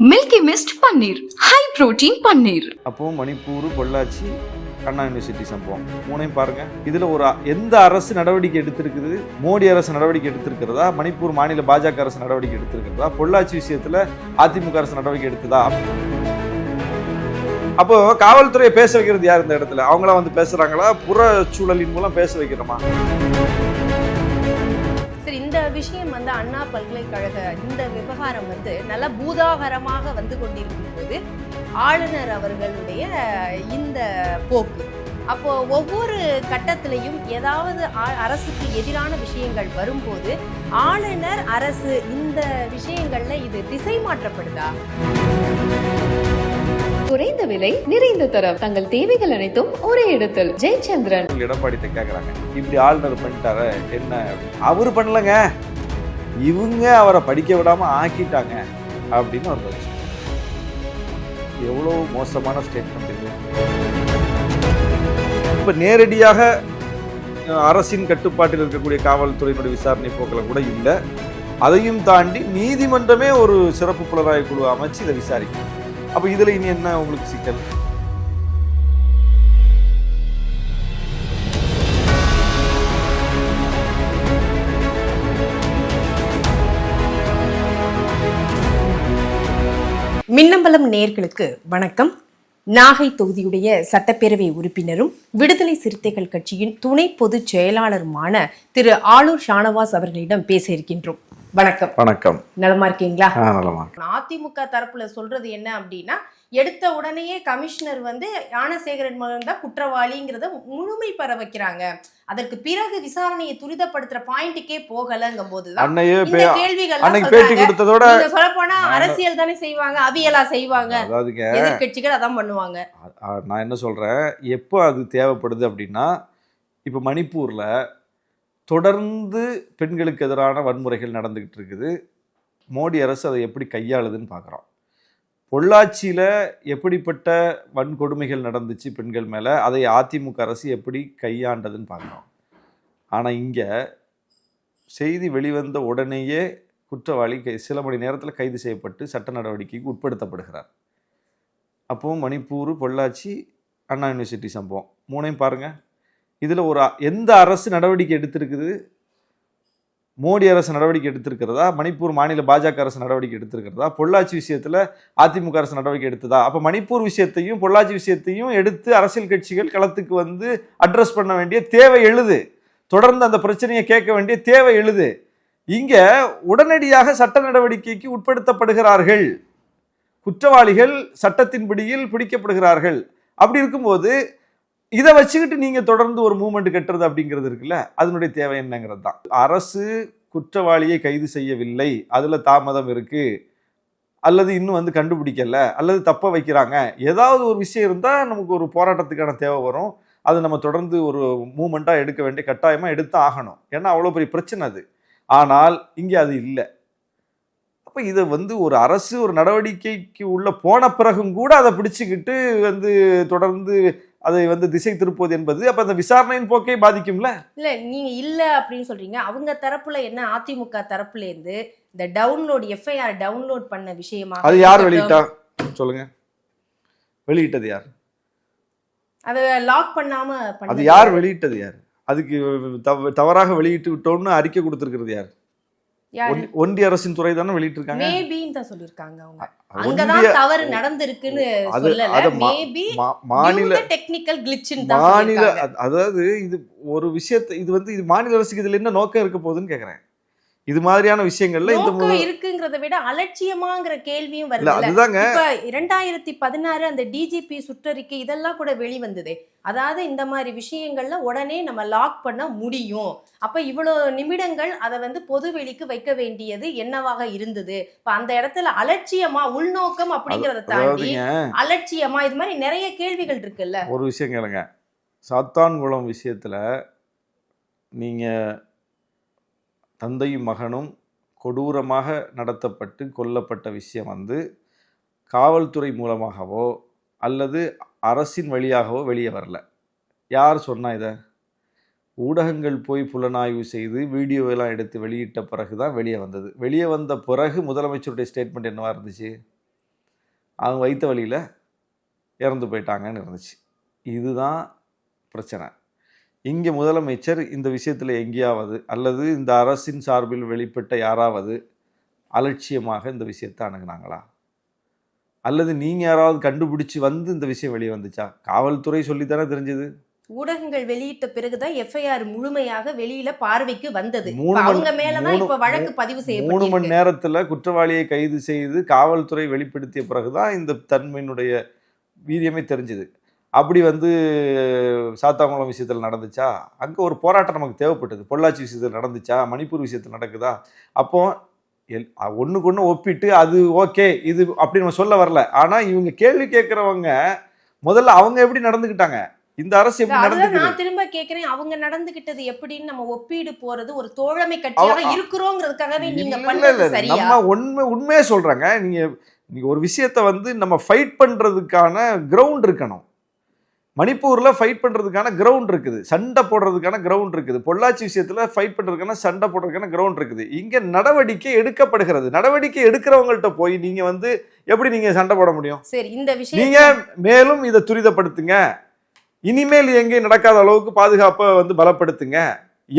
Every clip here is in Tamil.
Milky Mist paneer high protein paneer அப்போ மணிப்பூர் பொள்ளாச்சி அண்ணா யூனிவர்சிட்டி சம்பவம். மூணையும் பாருங்க. இதுல ஒரு எந்த அரசு நடவடிக்கை எடுத்திருக்குது? மோடி அரசு நடவடிக்கை எடுத்திருக்கிறதா? மணிப்பூர் மாநில பாஜக அரசு நடவடிக்கை எடுத்திருக்கிறதா? பொள்ளாச்சி விஷயத்துல அதிமுக அரசு நடவடிக்கை எடுத்ததா? அப்போ காவல்துறையை பேச வைக்கிறது யார் இந்த இடத்துல? அவங்களா வந்து பேசுறாங்களா? புற சூழலின் மூலம் பேச வைக்கிறோமா? விஷயம் வந்து அண்ணா பல்கலைக்கழக இந்த விவகாரம் வந்து நல்ல பூதாகரமாக வந்து கொண்டிருக்கும் போது ஆளுநர் அவர்களுடைய இந்த போக்கு. அப்போ ஒவ்வொரு கட்டத்திலையும் ஏதாவது ஆ- அரசுக்கு எதிரான விஷயங்கள் வரும்போது ஆளுநர் அரசு இந்த விஷயங்கள்ல இது திசை மாற்றப்படுதா? குறைந்த விலை நிறைந்த தரம். தங்கள் தேவைகள் அனைத்தும் ஒரே இடத்தில். ஜெயச்சந்திரன். இவங்க எடப்பாடிட்ட கேட்குறாங்க இப்படி ஆளுநர் பண்ணிட்டார என்ன? அவர் பண்ணலங்க. இவங்க அவரை படிக்க விடாம ஆக்கிட்டாங்க அப்படின்னு அவர் பதில் எவ்வளோ மோசமான ஸ்டேட்மெண்ட் இது. இப்போ நேரடியாக அரசின் கட்டுப்பாட்டில் இருக்கக்கூடிய காவல்துறையினுடைய விசாரணை போக்கில் கூட இல்லை. அதையும் தாண்டி நீதிமன்றமே ஒரு சிறப்பு புலனாய்வு குழு அமைச்சு இதை விசாரிக்கும். அப்போ இதில் இனி என்ன உங்களுக்கு சிக்கல்? மின்னம்பலம் நேர்களுக்கு வணக்கம். நாகை தொகுதியுடைய சட்டப்பேரவை உறுப்பினரும் விடுதலை சிறுத்தைகள் கட்சியின் துணை பொதுச் செயலாளருமான திரு ஆளூர் ஷானவாஸ் அவர்களிடம் பேச இருக்கின்றோம். வணக்கம். வணக்கம். நலமா இருக்கீங்களா? நலமா அதிமுக தரப்புல சொல்றது என்ன அப்படின்னா எடுத்த உடனேயே கமிஷனர் வந்து ஞானசேகரன் மகன் தான் குற்றவாளிங்கிறத முழுமை பெற வைக்கிறாங்க. அதற்கு பிறகு விசாரணையை துரிதப்படுத்துற பாயிண்ட்டுக்கே போகலங்கும் போதுதான் அன்னையே இந்த பே- கேள்விகள் சொல்ல போனா அரசியல் தானே செய்வாங்க அவியலா செய்வாங்க. எதிர்கட்சிகள் அதான் பண்ணுவாங்க. நான் என்ன சொல்றேன் எப்போ அது தேவைப்படுது அப்படின்னா இப்போ மணிப்பூர்ல தொடர்ந்து பெண்களுக்கு எதிரான வன்முறைகள் நடந்துக்கிட்டு இருக்குது. மோடி அரசு அதை எப்படி கையாளுதுன்னு பார்க்குறோம். பொள்ளாச்சியில் எப்படிப்பட்ட வன்கொடுமைகள் நடந்துச்சு பெண்கள் மேலே? அதை அதிமுக அரசு எப்படி கையாண்டதுன்னு பார்க்குறோம். ஆனால் இங்கே செய்தி வெளிவந்த உடனேயே குற்றவாளி கை சில மணி நேரத்தில் கைது செய்யப்பட்டு சட்ட நடவடிக்கைக்கு உட்படுத்தப்படுகிறார். அப்போது மணிப்பூர் பொள்ளாச்சி அண்ணா யூனிவர்சிட்டி சம்பவம். மூணையும் பாருங்கள் இதில் ஒரு எந்த அரசு நடவடிக்கை எடுத்திருக்குது? மோடி அரசு நடவடிக்கை எடுத்திருக்கிறதா? மணிப்பூர் மாநில பாஜக அரசு நடவடிக்கை எடுத்திருக்கிறதா? பொள்ளாச்சி விஷயத்தில் அதிமுக அரசு நடவடிக்கை எடுத்ததா? அப்போ மணிப்பூர் விஷயத்தையும் பொள்ளாச்சி விஷயத்தையும் எடுத்து அரசியல் கட்சிகள் களத்துக்கு வந்து அட்ரஸ் பண்ண வேண்டிய தேவை எழுது. தொடர்ந்து அந்த பிரச்சனையை கேட்க வேண்டிய தேவை எழுது. இங்கே உடனடியாக சட்ட நடவடிக்கைக்கு உட்படுத்தப்படுகிறார்கள். குற்றவாளிகள் சட்டத்தின்படியில் பிடிக்கப்படுகிறார்கள். அப்படி இருக்கும்போது இதை வச்சுக்கிட்டு நீங்கள் தொடர்ந்து ஒரு மூமெண்ட் கட்டுறது அப்படிங்கிறது இருக்குல்ல அதனுடைய தேவை என்னங்கிறது தான். அரசு குற்றவாளியை கைது செய்யவில்லை அதில் தாமதம் இருக்குது அல்லது இன்னும் வந்து கண்டுபிடிக்கல அல்லது தப்ப வைக்கிறாங்க ஏதாவது ஒரு விஷயம் இருந்தால் நமக்கு ஒரு போராட்டத்துக்கான தேவை வரும். அது நம்ம தொடர்ந்து ஒரு மூமெண்ட்டாக எடுக்க வேண்டிய கட்டாயமாக எடுத்து ஆகணும். ஏன்னா அவ்வளோ பெரிய பிரச்சனை அது. ஆனால் இங்கே அது இல்லை. அப்போ இதை வந்து ஒரு அரசு ஒரு நடவடிக்கைக்கு உள்ள போன பிறகும் கூட அதை பிடிச்சிக்கிட்டு வந்து தொடர்ந்து அதை வந்து திசை திருப்புவது என்பது அப்போ அந்த விசாரணையின் போக்கை பாதிக்கும்ல? இல்ல நீங்க இல்ல அப்படின்னு சொல்றீங்க. அவங்க தரப்புல என்ன? அதிமுக தரப்புல இருந்து இந்த டவுன்லோட் எஃப்ஐஆர் டவுன்லோட் பண்ண விஷயமா அது யார் வெளியிட்டா? சொல்லுங்க. வெளியிட்டது யார்? அதை லாக் பண்ணாம அது யார்? வெளியிட்டது யார்? அதுக்கு தவ- தவறாக வெளியிட்டு விட்டோம்னு அறிக்கை கொடுத்துருக்கிறது யார்? ஒன்றிய அரசின் துறை தானே வெளியிட்டிருக்காங்க? மேபின்னு தான் சொல்லியிருக்காங்க அவங்க. அங்கதான் தவறு நடந்திருக்குன்னு சொல்லல. மேபி மாநில டெக்னிக்கல் கிளிச்னு தான் மாநில அதாவது இது ஒரு விஷயத்தை இது வந்து இது மாநில அரசுக்கு இதுல என்ன நோக்கம் இருக்க போகுதுன்னு கேக்குறேன். இது மாதிரியான விஷயங்கள்ல இந்த இருக்குங்கிறத விட அலட்சியமாங்கிற கேள்வியும் வருது அதுதாங்க. இரண்டாயிரத்தி பதினாறு அந்த டிஜிபி சுற்றறிக்கை இதெல்லாம் கூட வெளிவந்ததே அதாவது இந்த மாதிரி விஷயங்கள்ல உடனே நம்ம லாக் பண்ண முடியும். அப்ப இவ்வளவு நிமிடங்கள் அதை வந்து பொது வெளிக்கு வைக்க வேண்டியது என்னவாக இருந்தது? இப்ப அந்த இடத்துல அலட்சியமா உள்நோக்கம் அப்படிங்கறத தாண்டி அலட்சியமா இது மாதிரி நிறைய கேள்விகள் இருக்குல்ல. ஒரு விஷயம் கேளுங்க. சாத்தான்குளம் விஷயத்துல நீங்க தந்தையும் மகனும் கொடூரமாக நடத்தப்பட்டு கொல்லப்பட்ட விஷயம் வந்து காவல்துறை மூலமாகவோ அல்லது அரசின் வழியாகவோ வெளியே வரல. யார் சொன்னா இதை? ஊடகங்கள் போய் புலனாய்வு செய்து வீடியோவெல்லாம் எடுத்து வெளியிட்ட பிறகு தான் வெளியே வந்தது. வெளியே வந்த பிறகு முதலமைச்சருடைய ஸ்டேட்மெண்ட் என்னவா இருந்துச்சு? அவங்க வைத்த வழியில் இறந்து போயிட்டாங்கன்னு இருந்துச்சு. இதுதான் பிரச்சனை. இங்கே முதலமைச்சர் இந்த விஷயத்தில் எங்கேயாவது அல்லது இந்த அரசின் சார்பில் வெளிப்பட்ட யாராவது அலட்சியமாக இந்த விஷயத்தை அணுகுனாங்களா? அல்லது நீங்கள் யாராவது கண்டுபிடிச்சு வந்து இந்த விஷயம் வெளியே வந்துச்சா? காவல்துறை சொல்லித்தானே தெரிஞ்சது. ஊடகங்கள் வெளியிட்ட பிறகுதான் எஃப்ஐஆர் முழுமையாக வெளியில பார்வைக்கு வந்தது. மூணு மணி- அவங்க மேலதான் மூணு- இப்ப வழக்கு பதிவு மூணு மணி செய்யப்பட்டிருக்கு நேரத்தில் குற்றவாளியை கைது செய்து காவல்துறை வெளிப்படுத்திய பிறகுதான் இந்த தன்மையினுடைய வீரியமே தெரிஞ்சுது. அப்படி வந்து சாத்தாங்குளம் விஷயத்தில் நடந்துச்சா? அங்கே ஒரு போராட்டம் நமக்கு தேவைப்பட்டது. பொள்ளாச்சி விஷயத்தில் நடந்துச்சா? மணிப்பூர் விஷயத்தில் நடக்குதா? அப்போ எல் ஒன்றுக்கு ஒன்று ஒப்பிட்டு அது ஓகே இது அப்படி நம்ம சொல்ல வரல. ஆனால் இவங்க கேள்வி கேட்குறவங்க முதல்ல அவங்க எப்படி நடந்துக்கிட்டாங்க? இந்த அரசு எப்படி நடந்துக்குது? நான் திரும்ப கேக்குறேன் அவங்க நடந்துகிட்டது எப்படின்னு நம்ம ஒப்பீடு போறது ஒரு தோழமை கட்சியாக இருக்கிறோங்கிறதுக்காகவே நீங்க. சரியா? நம்ம உண்மை உண்மையே சொல்றேங்க. நீங்க நீங்க ஒரு விஷயத்த வந்து நம்ம ஃபைட் பண்றதுக்கான கிரவுண்ட் இருக்கணும். மணிப்பூர்ல ஃபைட் பண்றதுக்கான கிரவுண்ட் இருக்குது. சண்டை போடுறதுக்கான கிரவுண்ட் இருக்குது. பொள்ளாச்சி விஷயத்துல ஃபைட் பண்றதுக்கான சண்டை போடுறதுக்கான கிரவுண்ட் இருக்குது. இங்க நடவடிக்கை எடுக்கப்படுகிறது. நடவடிக்கை எடுக்கிறவங்கள்ட்ட போய் நீங்க வந்து எப்படி நீங்க சண்டை போட முடியும்? சரி இந்த விஷயம் நீங்க மேலும் இதை துரிதப்படுத்துங்க. இனிமேல் எங்கே நடக்காத அளவுக்கு பாதுகாப்பை வந்து பலப்படுத்துங்க.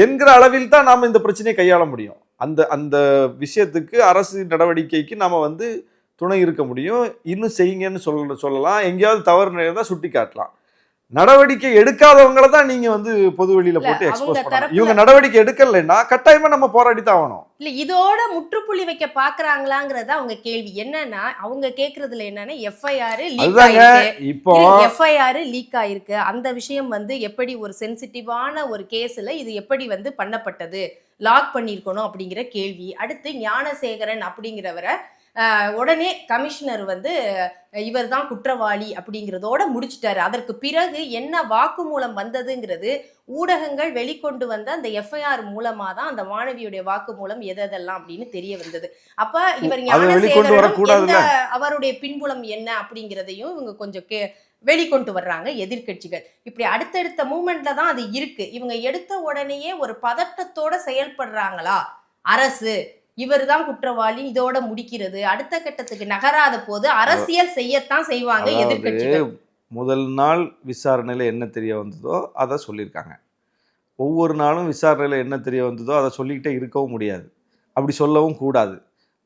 என்கிற அளவில் தான் நாம் இந்த பிரச்சனையை கையாள முடியும். அந்த அந்த விஷயத்துக்கு அரசு நடவடிக்கைக்கு நாம வந்து துணை இருக்க முடியும். இன்னும் செய்யுங்கன்னு சொல்ல சொல்லலாம். எங்கேயாவது தவறு இருந்தால் சுட்டி காட்டலாம் நடவடிக்கை எடுக்காதவங்கள தான் நீங்க வந்து பொது வெளியில போட்டு எக்ஸ்போஸ் தரப்புல- இவங்க நடவடிக்கை எடுக்கலைன்னா கட்டாயமா நம்ம போராடி தான் ஆகணும். இல்ல இதோட முற்றுப்புள்ளி வைக்க பாக்குறாங்களாங்கிறத அவங்க கேள்வி. என்னன்னா அவங்க கேக்குறதுல என்னன்னா எஃப்ஐஆர் லீக் ஆயிருக்கு. இப்போ எஃப்ஐஆர் லீக் ஆயிருக்கு. அந்த விஷயம் வந்து எப்படி ஒரு சென்சிட்டிவான ஒரு கேஸ்ல இது எப்படி வந்து பண்ணப்பட்டது? லாக் பண்ணியிருக்கணும் அப்படிங்கிற கேள்வி. அடுத்து ஞானசேகரன் அப்படிங்கிறவரை உடனே கமிஷனர் வந்து இவர் தான் குற்றவாளி அப்படிங்கிறதோட முடிச்சிட்டாரு. அதற்கு பிறகு என்ன வாக்குமூலம் வந்ததுங்கிறது ஊடகங்கள் வெளிக்கொண்டு வந்த அந்த எஃப்ஐஆர் மூலமா தான் அந்த மாணவியுடைய வாக்குமூலம் எதெல்லாம் அப்படின்னு தெரிய வந்தது. அப்ப இவர் ஞானசேகரனும் அவருடைய பின்புலம் என்ன அப்படிங்கிறதையும் இவங்க கொஞ்சம் கே வெளிக்கொண்டு வர்றாங்க எதிர்க்கட்சிகள். இப்படி அடுத்தடுத்த மூமெண்ட்ல தான் அது இருக்கு. இவங்க எடுத்த உடனேயே ஒரு பதட்டத்தோட செயல்படுறாங்களா? அரசு. இவர்தான் குற்றவாளி இதோட முடிக்கிறது. அடுத்த கட்டத்துக்கு நகராத போது அரசியல் செய்யத்தான் செய்வாங்க அதாவது எதிர்க்கட்சிகள். முதல் நாள் விசாரணையில் என்ன தெரிய வந்ததோ அதை சொல்லியிருக்காங்க. ஒவ்வொரு நாளும் விசாரணையில் என்ன தெரிய வந்ததோ அதை சொல்லிக்கிட்டே இருக்கவும் முடியாது. அப்படி சொல்லவும் கூடாது.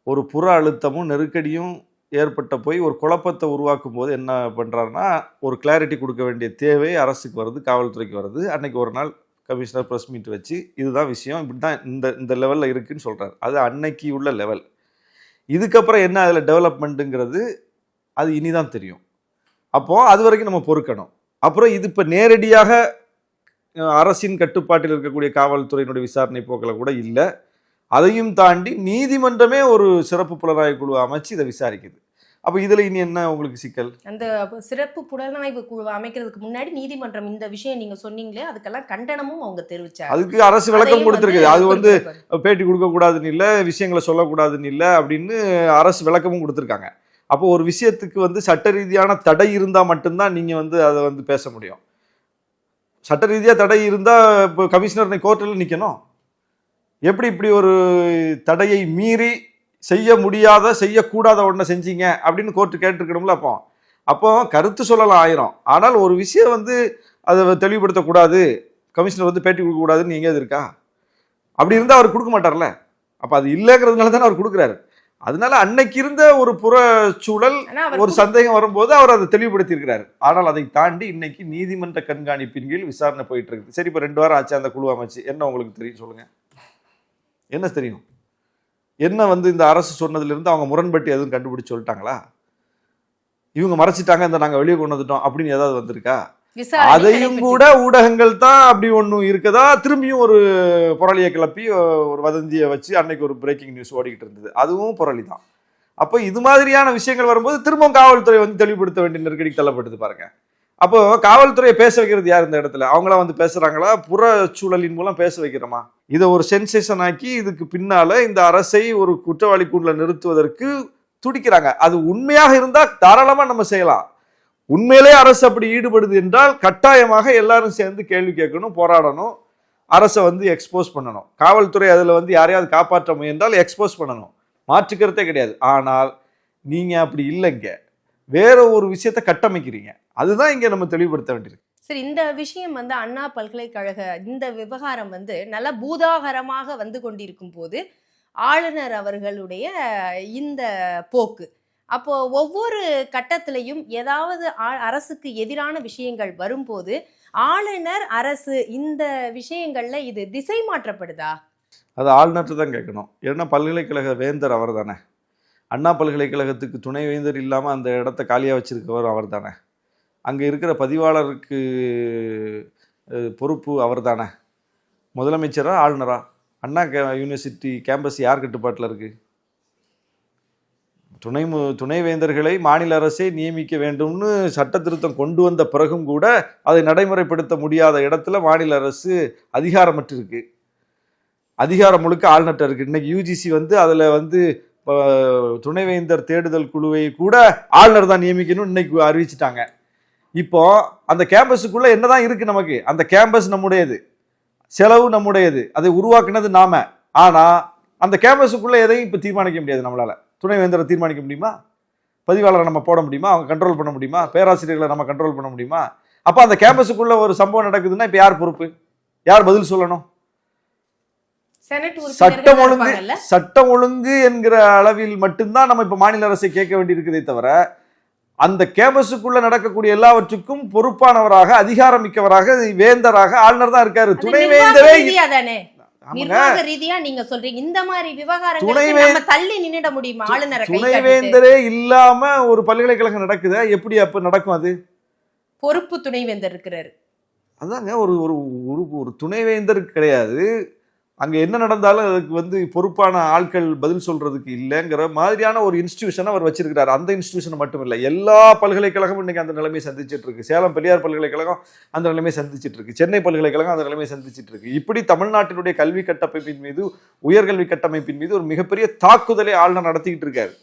ஒரு புற அழுத்தமும் நெருக்கடியும் ஏற்பட்ட போய் ஒரு குழப்பத்தை உருவாக்கும் போது என்ன பண்ணுறாருன்னா ஒரு கிளாரிட்டி கொடுக்க வேண்டிய தேவை அரசுக்கு வருது காவல்துறைக்கு வருது அன்னைக்கு ஒரு நாள் கமிஷனர் ப்ரெஸ் மீட் வச்சு இதுதான் விஷயம். இப்படி தான் இந்த இந்த லெவலில் இருக்குதுன்னு சொல்கிறார் அது அன்னைக்கு உள்ள லெவல் இதுக்கப்புறம் என்ன அதில் டெவலப்மெண்ட்டுங்கிறது அது இனிதான் தெரியும். அப்போது அது வரைக்கும் நம்ம பொறுக்கணும். அப்புறம் இது இப்போ நேரடியாக அரசின் கட்டுப்பாட்டில் இருக்கக்கூடிய காவல்துறையினுடைய விசாரணை போக்கில் கூட இல்லை. அதையும் தாண்டி நீதிமன்றமே ஒரு சிறப்பு புலனாய்வு குழு அமைச்சு இதை விசாரிக்குது. அப்போ இதில் இனி என்ன உங்களுக்கு சிக்கல்? அந்த சிறப்பு புலனாய்வு குழு அமைக்கிறதுக்கு முன்னாடி நீதிமன்றம் இந்த விஷயம் நீங்க சொன்னீங்களே அதுக்கெல்லாம் கண்டனமும் அவங்க தெரிவிச்சாங்க. அதுக்கு அரசு விளக்கம் கொடுத்துருக்குது. அது வந்து. பேட்டி கொடுக்கக்கூடாதுன்னு இல்லை விஷயங்களை சொல்லக்கூடாதுன்னு இல்லை அப்படின்னு அரசு விளக்கமும் கொடுத்துருக்காங்க. அப்போ ஒரு விஷயத்துக்கு வந்து சட்ட ரீதியான தடை இருந்தால் மட்டும்தான் நீங்கள் வந்து அதை வந்து பேச முடியும். சட்ட ரீதியாக தடை இருந்தால் இப்போ கமிஷனர் கோர்ட்டில் நிற்கணும் எப்படி இப்படி ஒரு தடையை மீறி செய்ய முடியாத செய்யக்கூடாத ஒன்றை செஞ்சீங்க அப்படின்னு கோர்ட்டு கேட்டிருக்கணும்ல அப்போ. அப்போ கருத்து சொல்லலாம் ஆயிரம். ஆனால் ஒரு விஷயம் வந்து அதை தெளிவுபடுத்தக்கூடாது. கமிஷனர் வந்து பேட்டி கொடுக்கக்கூடாதுன்னு எங்கேயாவது இருக்கா? அப்படி இருந்தால் அவர் கொடுக்க மாட்டார்ல. அப்போ அது இல்லைங்கிறதுனால தானே அவர் கொடுக்குறாரு. அதனால அன்னைக்கு இருந்த ஒரு புற சூழல் ஒரு சந்தேகம் வரும்போது அவர் அதை தெளிவுபடுத்தி இருக்கிறார் ஆனால் அதை தாண்டி இன்னைக்கு நீதிமன்ற கண்காணிப்பின் கீழ் விசாரணை போயிட்டு இருக்குது. சரி இப்போ ரெண்டு வாரம் ஆச்சு அந்த குழு அமைச்சு. என்ன உங்களுக்கு தெரியும் சொல்லுங்க. என்ன தெரியும்? என்ன வந்து இந்த அரசு சொன்னதுல இருந்து அவங்க முரண்பட்டு எதுவும் கண்டுபிடிச்சு சொல்லிட்டாங்களா? இவங்க மறைச்சிட்டாங்க இந்த நாங்க வெளியே கொண்டு வந்துட்டோம் அப்படின்னு ஏதாவது வந்திருக்கா? அதையும் கூட ஊடகங்கள் தான் அப்படி ஒன்றும் இருக்கதா? திரும்பியும் ஒரு புரளியை கிளப்பி ஒரு வதந்தியை வச்சு அன்னைக்கு ஒரு பிரேக்கிங் நியூஸ் ஓடிக்கிட்டு இருந்தது. அதுவும் புரளி தான். அப்போ இது மாதிரியான விஷயங்கள் வரும்போது திரும்பவும் காவல்துறை வந்து தெளிவுபடுத்த வேண்டிய நெருக்கடிக்கு தள்ளப்படுது பாருங்க. அப்போ காவல்துறையை பேச வைக்கிறது யார் இந்த இடத்துல? அவங்களா வந்து பேசுறாங்களா? புற சூழலின் மூலம் பேச வைக்கிறோமா? இதை ஒரு சென்சேஷன் ஆக்கி இதுக்கு பின்னால இந்த அரசை ஒரு குற்றவாளி கூண்டில் நிறுத்துவதற்கு துடிக்கிறாங்க. அது உண்மையாக இருந்தால் தாராளமா நம்ம செய்யலாம். உண்மையிலே அரசு அப்படி ஈடுபடுது என்றால் கட்டாயமாக எல்லாரும் சேர்ந்து கேள்வி கேட்கணும் போராடணும். அரசை வந்து எக்ஸ்போஸ் பண்ணணும். காவல்துறை அதில் வந்து யாரையாவது காப்பாற்ற முயன்றால் எக்ஸ்போஸ் பண்ணணும். மாற்றுக்கிறதே கிடையாது. ஆனால் நீங்கள் அப்படி இல்லைங்க. வேற ஒரு விஷயத்த கட்டமைக்கிறீங்க. அதுதான் இங்க நம்ம தெளிவுபடுத்த வேண்டியிருக்கு. சரி இந்த விஷயம் வந்து அண்ணா பல்கலைக்கழக இந்த விவகாரம் வந்து நல்ல பூதாகரமாக வந்து கொண்டிருக்கும் போது ஆளுநர் அவர்களுடைய இந்த போக்கு. அப்போ ஒவ்வொரு கட்டத்திலையும் ஏதாவது அரசுக்கு எதிரான விஷயங்கள் வரும்போது ஆளுநர் அரசு இந்த விஷயங்கள்ல இது திசை மாற்றப்படுதா? அது ஆளுநர்கிட்ட தான் கேட்கணும். ஏன்னா பல்கலைக்கழக வேந்தர் அவர் தானே அண்ணா பல்கலைக்கழகத்துக்கு துணை வேந்தர் இல்லாமல் அந்த இடத்த காலியாக வச்சுருக்கவர் அவர் தானே அங்கே இருக்கிற பதிவாளருக்கு பொறுப்பு அவர் தானே முதலமைச்சரா ஆளுநரா? அண்ணா கே யூனிவர்சிட்டி கேம்பஸ் யார் கட்டுப்பாட்டில் இருக்குது துணை மு- துணைவேந்தர்களை மாநில அரசே நியமிக்க வேண்டும்னு சட்ட திருத்தம் கொண்டு வந்த பிறகும் கூட அதை நடைமுறைப்படுத்த முடியாத இடத்துல மாநில அரசு அதிகாரமற்று இருக்குது அதிகாரம் முழுக்க ஆளுநர்கிட்ட இருக்குது இன்றைக்கி யூஜிசி வந்து அதில் வந்து துணைவேந்தர் தேடுதல் குழுவை கூட ஆளுநர் தான் நியமிக்கணும்னு இன்னைக்கு அறிவிச்சிட்டாங்க. இப்போ அந்த கேம்பஸுக்குள்ள என்னதான் இருக்கு நமக்கு? அந்த கேம்பஸ் நம்முடையது. செலவு நம்முடையது. அதை உருவாக்குனது நாம. ஆனா அந்த கேம்பஸுக்குள்ள எதையும் இப்போ தீர்மானிக்க முடியாது நம்மளால. துணைவேந்தரை தீர்மானிக்க முடியுமா? பதிவாளரை நம்ம போட முடியுமா? அவங்க கண்ட்ரோல் பண்ண முடியுமா? பேராசிரியர்களை நம்ம கண்ட்ரோல் பண்ண முடியுமா? அப்போ அந்த கேம்பஸுக்குள்ள ஒரு சம்பவம் நடக்குதுன்னா இப்போ யார் பொறுப்பு? யார் பதில் சொல்லணும்? சட்டம் ஒழுங்கு சட்டம் ஒழுங்கு என்கிற அளவில் மட்டும்தான் நம்ம இப்ப மாநில அரசை கேட்க வேண்டியிருக்குதே தவிர அந்த கேம்பஸுக்குள்ள நடக்கக்கூடிய எல்லாவற்றுக்கும் பொறுப்பானவராக அதிகாரமிக்கவராக வேந்தராக ஆளுநர் தான் இருக்காரு. துணை வேந்தரே ரீதியா தானே? ஆமாங்க. நிர்வாக ரீதியா நீங்க சொல்றீங்க. இந்த மாதிரி நம்ம தள்ளி நின்னுட முடியுமா? ஆளுநரை கை துணை காட்டிட்டு? வேந்தரே இல்லாம ஒரு பல்கலைக்கழகம் நடக்குதா? எப்படி அப்ப நடக்கும் அது? பொறுப்பு துணைவேந்தர் இருக்கிறாரு. அதாங்க ஒரு ஒரு ஒரு ஒரு துணைவேந்தர் கிடையாது. அங்கே என்ன நடந்தாலும் அதுக்கு வந்து பொறுப்பான ஆட்கள் பதில் சொல்றதுக்கு இல்லைங்கிற மாதிரியான ஒரு இன்ஸ்டியூஷனை அவர் வச்சிருக்கிறார். அந்த இன்ஸ்டிடியூஷன் மட்டும் இல்லை எல்லா பல்கலைக்கழகமும் இன்னைக்கு அந்த நிலைமையை சந்திச்சுட்டு இருக்கு. சேலம் பெரியார் பல்கலைக்கழகம் அந்த நிலைமையை சந்திச்சுட்டு இருக்கு. சென்னை பல்கலைக்கழகம் அந்த நிலைமையை சந்திச்சுட்டு இருக்கு. இப்படி தமிழ்நாட்டினுடைய கல்வி கட்டமைப்பின் மீது உயர்கல்வி கட்டமைப்பின் மீது ஒரு மிகப்பெரிய தாக்குதலை ஆளுநர் நடத்திக்கிட்டு இருக்காரு.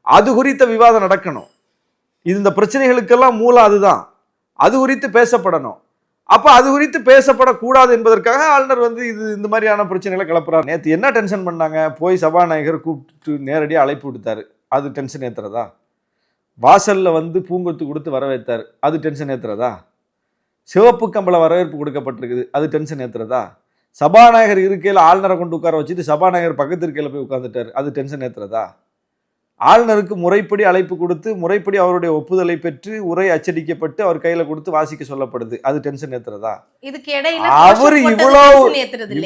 அது குறித்த விவாதம் நடக்கணும். இது இந்த பிரச்சனைகளுக்கெல்லாம் மூலம் அதுதான். அது குறித்து பேசப்படணும். அப்போ அது குறித்து பேசப்படக்கூடாது என்பதற்காக ஆளுநர் வந்து இது இந்த மாதிரியான பிரச்சனைகளை கிளப்புறாரு. நேற்று என்ன டென்ஷன் பண்ணாங்க? போய் சபாநாயகர் கூப்பிட்டு நேரடியாக அழைப்பு விடுத்தாரு. அது டென்ஷன் ஏத்துறதா? வாசலில் வந்து பூங்கொத்து கொடுத்து வரவேற்றார் அது டென்ஷன் ஏத்துறதா? சிவப்பு கம்பள வரவேற்பு கொடுக்கப்பட்டிருக்குது. அது டென்ஷன் ஏத்துறதா? சபாநாயகர் இருக்கையில் ஆளுநரை கொண்டு உட்கார வச்சுட்டு சபாநாயகர் பக்கத்து இருக்கையில் போய் உட்காந்துட்டார் அது டென்ஷன் ஏத்துறதா? ஆளுநருக்கு முறைப்படி அழைப்பு கொடுத்து முறைப்படி அவருடைய ஒப்புதலை பெற்று உரை அச்சடிக்கப்பட்டு அவர் கையில கொடுத்து வாசிக்க சொல்லப்படுது. அது டென்ஷன் ஏத்துறதா? அவரு இவ்வளவு-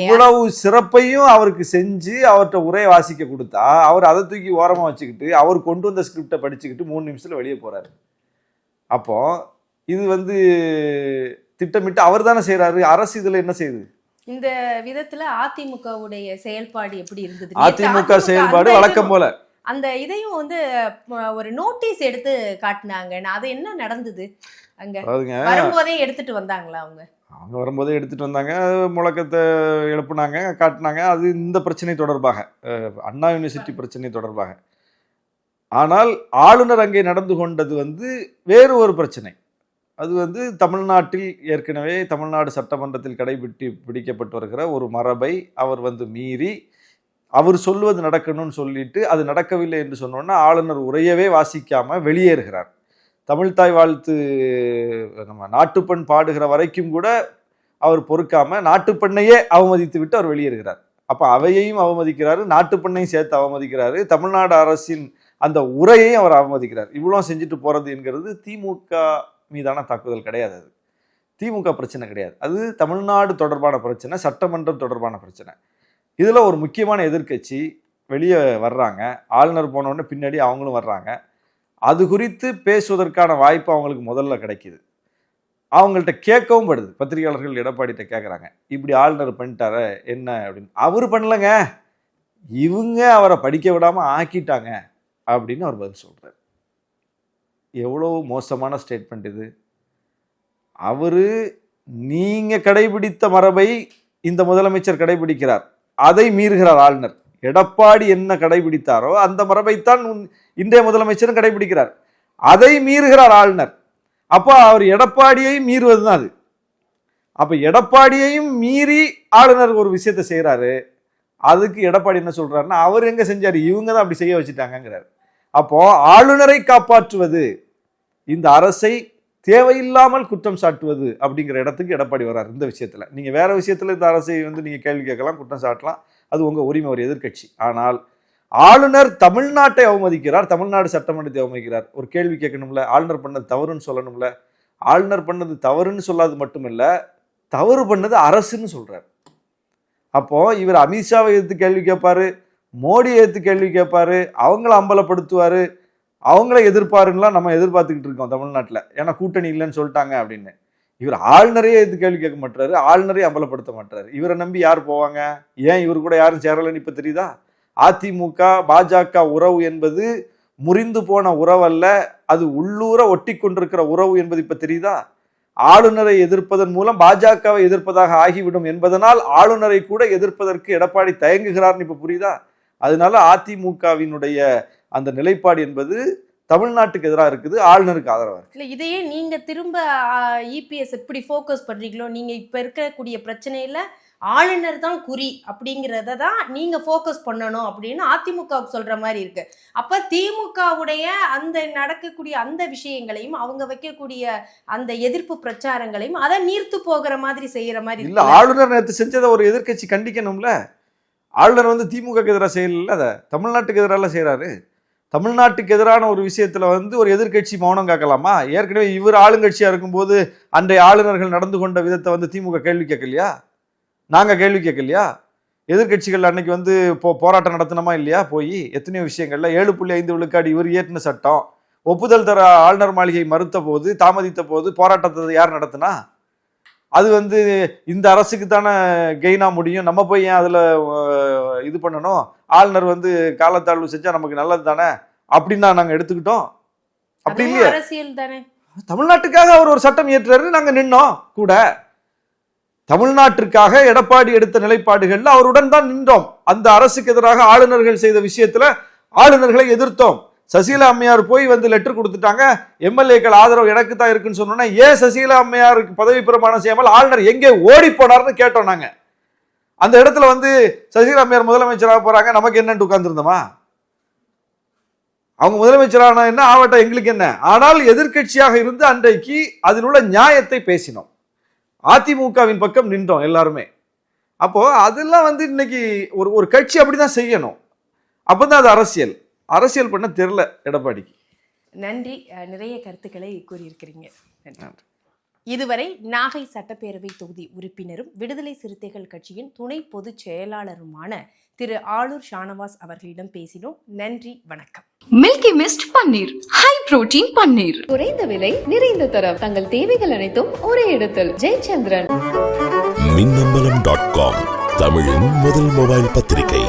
இவ்வளவு சிறப்பையும் அவருக்கு செஞ்சு அவர்கிட்ட உரையை வாசிக்க கொடுத்தா அவர் அதை தூக்கி ஓரமா வச்சுக்கிட்டு அவர் கொண்டு வந்த ஸ்கிரிப்டை படிச்சுக்கிட்டு மூணு நிமிஷத்துல வெளியே போறாரு. அப்போ இது வந்து திட்டமிட்டு அவர் தானே செய்றாரு. அரசு இதுல என்ன செய்யுது? இந்த விதத்துல அதிமுகவுடைய செயல்பாடு எப்படி இருந்தது? நேத்து அதிமுக செயல்பாடு வழக்கம் போல. அந்த இதையும் வந்து ஒரு நோட்டீஸ் எடுத்து காட்டினாங்க. அது என்ன நடந்தது? அங்க வரும்போதே எடுத்துட்டு வந்தாங்களா அவங்க? அவங்க வரும்போதே எடுத்துட்டு வந்தாங்க. முழக்கத்தை எழுப்புனாங்க காட்டினாங்க. அது இந்த பிரச்சனை தொடர்பாக அண்ணா யூனிவர்சிட்டி பிரச்சனை தொடர்பாக. ஆனால் ஆளுநர் அங்கே நடந்து கொண்டது வந்து வேறு ஒரு பிரச்சனை. அது வந்து தமிழ்நாட்டில் ஏற்கனவே தமிழ்நாடு சட்டமன்றத்தில் கடைபிடி பிடிக்கப்பட்டு வருகிற ஒரு மரபை அவர் வந்து மீறி அவர் சொல்வது நடக்கணும்னு சொல்லிட்டு அது நடக்கவில்லை என்று சொன்னோன்னா ஆளுநர் உரையவே வாசிக்காமல் வெளியேறுகிறார். தமிழ்தாய் வாழ்த்து நம்ம நாட்டுப்பண் பாடுகிற வரைக்கும் கூட அவர் பொறுக்காம நாட்டுப்பண்ணையே அவமதித்து விட்டு அவர் வெளியேறுகிறார். அப்போ அவையையும் அவமதிக்கிறாரு நாட்டுப்பண்ணையும் சேர்த்து அவமதிக்கிறாரு. தமிழ்நாடு அரசின் அந்த உரையையும் அவர் அவமதிக்கிறார். இவ்வளோ செஞ்சுட்டு போகிறது என்கிறது திமுக மீதான தாக்குதல் கிடையாது அது. திமுக பிரச்சனை கிடையாது. அது தமிழ்நாடு தொடர்பான பிரச்சனை சட்டமன்றம் தொடர்பான பிரச்சனை. இதில் ஒரு முக்கியமான எதிர்க்கட்சி வெளியே வர்றாங்க. ஆளுநர் போனோடனே பின்னாடி அவங்களும் வர்றாங்க. அது குறித்து பேசுவதற்கான வாய்ப்பு அவங்களுக்கு முதல்ல கிடைக்கிது. அவங்கள்ட்ட கேட்கவும் படுது. பத்திரிகையாளர்கள் எடப்பாடிட்ட கேட்குறாங்க இப்படி ஆளுநர் பண்ணிட்டார என்ன அப்படின்னு. அவர் பண்ணலங்க. இவங்க அவரை படிக்க விடாமல் ஆக்கிட்டாங்க அப்படின்னு அவர் பதில் சொல்கிறார் எவ்வளோ மோசமான ஸ்டேட்மெண்ட் இது. அவர் நீங்கள் கடைபிடித்த மரபை இந்த முதலமைச்சர் கடைபிடிக்கிறார். அதை மீறுகிறார் ஆளுநர். எடப்பாடி என்ன கடைபிடித்தாரோ அந்த மரபைத்தான் இன்றைய முதலமைச்சரும் கடைபிடிக்கிறார். அதை மீறுகிறார் ஆளுநர். அப்போ அவர் எடப்பாடியை மீறுவது தான் அது. அப்போ எடப்பாடியையும் மீறி ஆளுநர் ஒரு விஷயத்தை செய்கிறாரு அதுக்கு எடப்பாடி என்ன சொல்கிறாருன்னா அவர் எங்கே செஞ்சார்? இவங்க தான் அப்படி செய்ய வச்சுட்டாங்கிறார் அப்போ ஆளுநரை காப்பாற்றுவது இந்த அரசை தேவையில்லாமல் குற்றம் சாட்டுவது அப்படிங்கிற இடத்துக்கு எடப்பாடி வரார் இந்த விஷயத்தில். நீங்கள் வேறு விஷயத்தில் இந்த அரசை வந்து நீங்கள் கேள்வி கேட்கலாம் குற்றம் சாட்டலாம். அது உங்கள் உரிமை ஒரு எதிர்க்கட்சி. ஆனால் ஆளுநர் தமிழ்நாட்டை அவமதிக்கிறார் தமிழ்நாடு சட்டமன்றத்தை அவமதிக்கிறார். ஒரு கேள்வி கேட்கணும்ல ஆளுநர் பண்ணது தவறுன்னு சொல்லணும்ல? ஆளுநர் பண்ணது தவறுன்னு சொல்லாது மட்டுமில்ல தவறு பண்ணது அரசுன்னு சொல்கிறார் அப்போ இவர் அமித்ஷாவை எதிர்த்து கேள்வி கேட்பாரு மோடியை எதிர்த்து கேள்வி கேட்பாரு அவங்கள அம்பலப்படுத்துவார் அவங்கள எதிர்ப்பாருலாம் நம்ம எதிர்பார்த்துக்கிட்டு இருக்கோம் தமிழ்நாட்டில். ஏன்னா கூட்டணி இல்லைன்னு சொல்லிட்டாங்க அப்படின்னு. இவர் ஆளுநரையே எதிர்த்து கேள்வி கேட்க மாட்டாரு ஆளுநரையே அம்பலப்படுத்த மாட்டாரு இவரை நம்பி யார் போவாங்க? ஏன் இவர் கூட யாரும் சேரலைன்னு இப்போ தெரியுதா? அதிமுக பாஜக உறவு என்பது முறிந்து போன உறவல்ல. அது உள்ளூர ஒட்டி கொண்டிருக்கிற உறவு என்பது இப்போ தெரியுதா? ஆளுநரை எதிர்ப்பதன் மூலம் பாஜகவை எதிர்ப்பதாக ஆகிவிடும் என்பதனால் ஆளுநரை கூட எதிர்ப்பதற்கு எடப்பாடி தயங்குகிறார்னு இப்போ புரியுதா? அதனால அதிமுகவினுடைய அந்த நிலைப்பாடு என்பது தமிழ்நாட்டுக்கு எதிராக இருக்குது ஆளுநருக்கு ஆதரவா இருக்கு இல்ல இதையே நீங்க திரும்ப இபிஎஸ் எப்படி ஃபோக்கஸ் பண்றீங்களோ நீங்க இப்ப இருக்கக்கூடிய பிரச்சனையில ஆளுநர் தான் குறி அப்படிங்கிறத தான் நீங்க ஃபோக்கஸ் பண்ணணும் அப்படின்னு அதிமுகவுக்கு சொல்ற மாதிரி இருக்கு. அப்ப திமுகவுடைய அந்த நடக்கக்கூடிய அந்த விஷயங்களையும் அவங்க வைக்கக்கூடிய அந்த எதிர்ப்பு பிரச்சாரங்களையும் அதை நீர்த்து போகிற மாதிரி செய்யற மாதிரி இல்ல? ஆளுநர் நேற்று செஞ்சதை ஒரு எதிர்க்கட்சி கண்டிக்கணும்ல. ஆளுநர் வந்து திமுக எதிராக செய்யல அதை தமிழ்நாட்டுக்கு எதிரால செய்றாரு. தமிழ்நாட்டுக்கு எதிரான ஒரு விஷயத்தில் வந்து ஒரு எதிர்க்கட்சி மௌனம் காக்கலாமா? ஏற்கனவே இவர் ஆளுங்கட்சியாக இருக்கும்போது அன்றைய ஆளுநர்கள் நடந்து கொண்ட விதத்தை வந்து திமுக கேள்வி கேட்கலையா? நாங்கள் கேள்வி கேட்கலையா? எதிர்க்கட்சிகள் அன்னைக்கு வந்து போ போராட்டம் நடத்தினோமா இல்லையா? போய் எத்தனையோ விஷயங்கள்ல ஏழு புள்ளி ஐந்து விழுக்காடு இவர் ஏற்றின சட்டம். ஒப்புதல் தர ஆளுநர் மாளிகை மறுத்த போது தாமதித்த போது போராட்டத்தை யார் நடத்தினா? அது வந்து இந்த அரசுக்கு தானே கெயினா முடியும். நம்ம போய் ஏன் அதில் இது பண்ணணும்? ஆளுநர் வந்து காலத்தாழ்வு செஞ்சா நமக்கு நல்லது தானே? அப்படின்னு தான் நாங்க எடுத்துக்கிட்டோம். அப்படி இல்லையா? அரசியல் தானே? தமிழ்நாட்டுக்காக அவர் ஒரு சட்டம் இயற்றுறாரு நாங்க நின்னோம் கூட. தமிழ்நாட்டிற்காக எடப்பாடி எடுத்த நிலைப்பாடுகள்ல அவருடன் தான் நின்றோம். அந்த அரசுக்கு எதிராக ஆளுநர்கள் செய்த விஷயத்துல ஆளுநர்களை எதிர்த்தோம். சசிகலா அம்மையார் போய் வந்து லெட்டர் கொடுத்துட்டாங்க. எம்எல்ஏக்கள் ஆதரவு எனக்கு தான் இருக்குன்னு சொன்னோன்னா ஏன் சசிகலா அம்மையாருக்கு பதவி பிரமாணம் செய்யாமல் ஆளுநர் எங்கே ஓடி போனார்னு கேட்டோம் நாங்க. அந்த இடத்துல வந்து சசிகலா அம்மையார் முதலமைச்சராக போறாங்க நமக்கு என்னன்னு உட்கார்ந்துருந்தோமா? அவங்க முதலமைச்சரான என்ன ஆவட்டம் எங்களுக்கு என்ன? ஆனால் எதிர்க்கட்சியாக இருந்து அன்றைக்கு அதில் உள்ள நியாயத்தை பேசினோம். அதிமுகவின் பக்கம் நின்றோம் எல்லாருமே. அப்போ அதெல்லாம் வந்து இன்னைக்கு ஒரு ஒரு கட்சி அப்படிதான் செய்யணும். அப்பதான் அது அரசியல். அரசியல் பண்ண தெரில எடப்பாடிக்கு. நன்றி. நிறைய கருத்துக்களை கூறியிருக்கிறீங்க. நன்றி. இதுவரை நாகை சட்டப்பேரவை தொகுதி உறுப்பினரும் விடுதலை சிறுத்தைகள் கட்சியின் துணை பொதுச் செயலாளருமான திரு ஆளூர் ஷானவாஸ் அவர்களிடம் பேசினோம். நன்றி வணக்கம். Milky Mist paneer high protein paneer குறைந்த விலை நிறைந்த தரம். தங்கள் தேவைகள் அனைத்தும் ஒரே இடத்தில். ஜெயச்சந்திரன். மின்னம்பலம் டாட் காம் தமிழின் முதல் மொபைல் பத்திரிகை.